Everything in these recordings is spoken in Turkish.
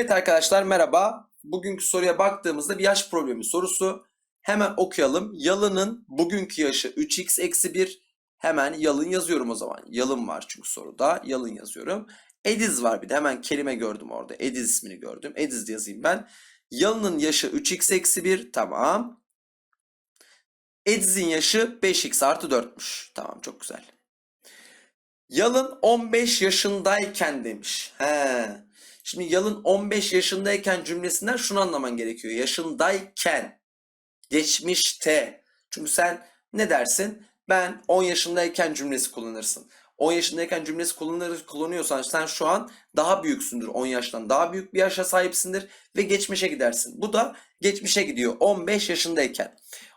Evet arkadaşlar merhaba. Bugünkü soruya baktığımızda bir yaş problemi sorusu. Hemen okuyalım. Yalın'ın bugünkü yaşı 3x eksi 1. Hemen yalın yazıyorum o zaman. Yalın var çünkü soruda. Yalın yazıyorum. Ediz var bir de hemen kelime gördüm orada. Ediz ismini gördüm. Ediz yazayım ben. Yalın'ın yaşı 3x eksi 1. Tamam. Ediz'in yaşı 5x artı 4'müş. Tamam çok güzel. Yalın 15 yaşındayken demiş. He. Şimdi Yalın 15 yaşındayken cümlesinden şunu anlaman gerekiyor. Yaşındayken. Geçmişte. Çünkü sen ne dersin? Ben 10 yaşındayken cümlesi kullanırsın. 10 yaşındayken cümlesi kullanır, kullanıyorsan sen şu an daha büyüksündür 10 yaştan. Daha büyük bir yaşa sahipsindir ve geçmişe gidersin. Bu da geçmişe gidiyor 15 yaşındayken.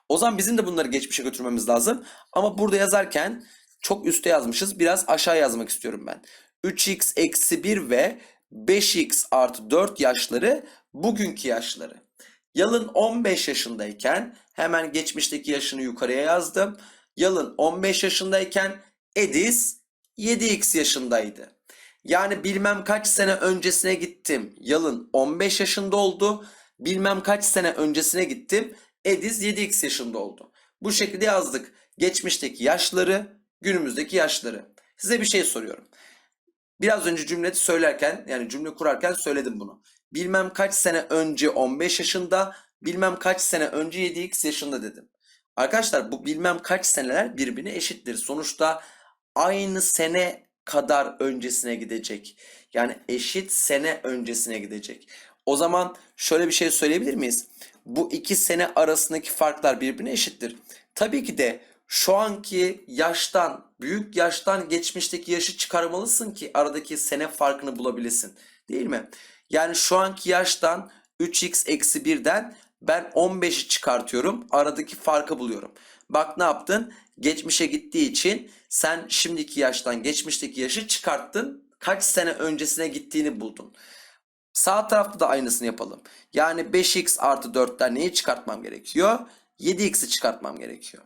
O zaman bizim de bunları geçmişe götürmemiz lazım. Ama burada yazarken çok üste yazmışız. Biraz aşağı yazmak istiyorum ben. 3x eksi 1 ve 5x artı 4 yaşları bugünkü yaşları. Yalın 15 yaşındayken hemen geçmişteki yaşını yukarıya yazdım. Yalın 15 yaşındayken Edis 7x yaşındaydı. Yani bilmem kaç sene öncesine gittim. Yalın 15 yaşında oldu. Bilmem kaç sene öncesine gittim. Ediz 7x yaşında oldu. Bu şekilde yazdık. Geçmişteki yaşları, günümüzdeki yaşları. Size bir şey soruyorum. Biraz önce cümleti söylerken yani cümle kurarken söyledim bunu. Bilmem kaç sene önce 15 yaşında, bilmem kaç sene önce 7x yaşında dedim. Arkadaşlar bu bilmem kaç seneler birbirine eşittir. Sonuçta aynı sene kadar öncesine gidecek. Yani eşit sene öncesine gidecek. O zaman şöyle bir şey söyleyebilir miyiz? Bu iki sene arasındaki farklar birbirine eşittir. Tabii ki de şu anki yaştan, büyük yaştan geçmişteki yaşı çıkarmalısın ki aradaki sene farkını bulabilesin. Değil mi? Yani şu anki yaştan 3x eksi 1'den ben 15'i çıkartıyorum. Aradaki farkı buluyorum. Bak ne yaptın? Geçmişe gittiği için sen şimdiki yaştan geçmişteki yaşı çıkarttın. Kaç sene öncesine gittiğini buldun. Sağ tarafta da aynısını yapalım. Yani 5x artı 4'ten neyi çıkartmam gerekiyor? 7x'i çıkartmam gerekiyor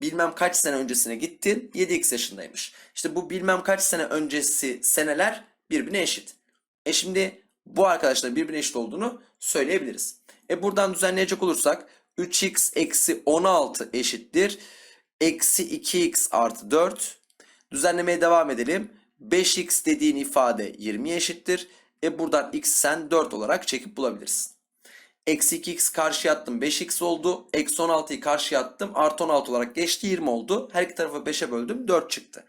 bilmem kaç sene öncesine gittin 7x yaşındaymış. İşte bu bilmem kaç sene öncesi seneler birbirine eşit. E şimdi bu arkadaşların birbirine eşit olduğunu söyleyebiliriz. E buradan düzenleyecek olursak 3x eksi 16 eşittir. Eksi 2x artı 4. Düzenlemeye devam edelim. 5x dediğin ifade 20 eşittir. E buradan x sen 4 olarak çekip bulabilirsin. Eksi 2x karşıya attım 5x oldu. Eksi 16'yı karşıya attım. Artı 16 olarak geçti 20 oldu. Her iki tarafı 5'e böldüm 4 çıktı.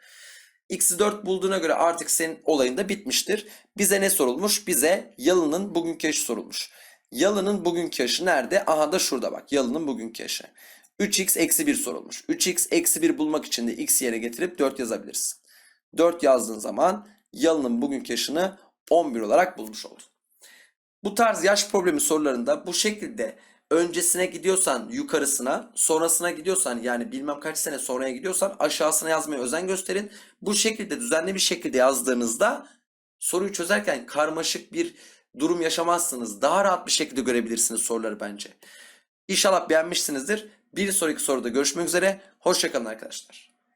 X'i 4 bulduğuna göre artık senin olayın da bitmiştir. Bize ne sorulmuş? Bize yalının bugünkü yaşı sorulmuş. Yalının bugünkü yaşı nerede? Aha da şurada bak. Yalının bugünkü yaşı. 3x eksi 1 sorulmuş. 3x eksi 1 bulmak için de x yere getirip 4 yazabilirsin. 4 yazdığın zaman yalının bugünkü yaşını 11 olarak bulmuş oldun. Bu tarz yaş problemi sorularında bu şekilde öncesine gidiyorsan yukarısına, sonrasına gidiyorsan yani bilmem kaç sene sonraya gidiyorsan aşağısına yazmaya özen gösterin. Bu şekilde düzenli bir şekilde yazdığınızda soruyu çözerken karmaşık bir durum yaşamazsınız. Daha rahat bir şekilde görebilirsiniz soruları bence. İnşallah beğenmişsinizdir. Bir sonraki soruda görüşmek üzere. Hoşçakalın arkadaşlar.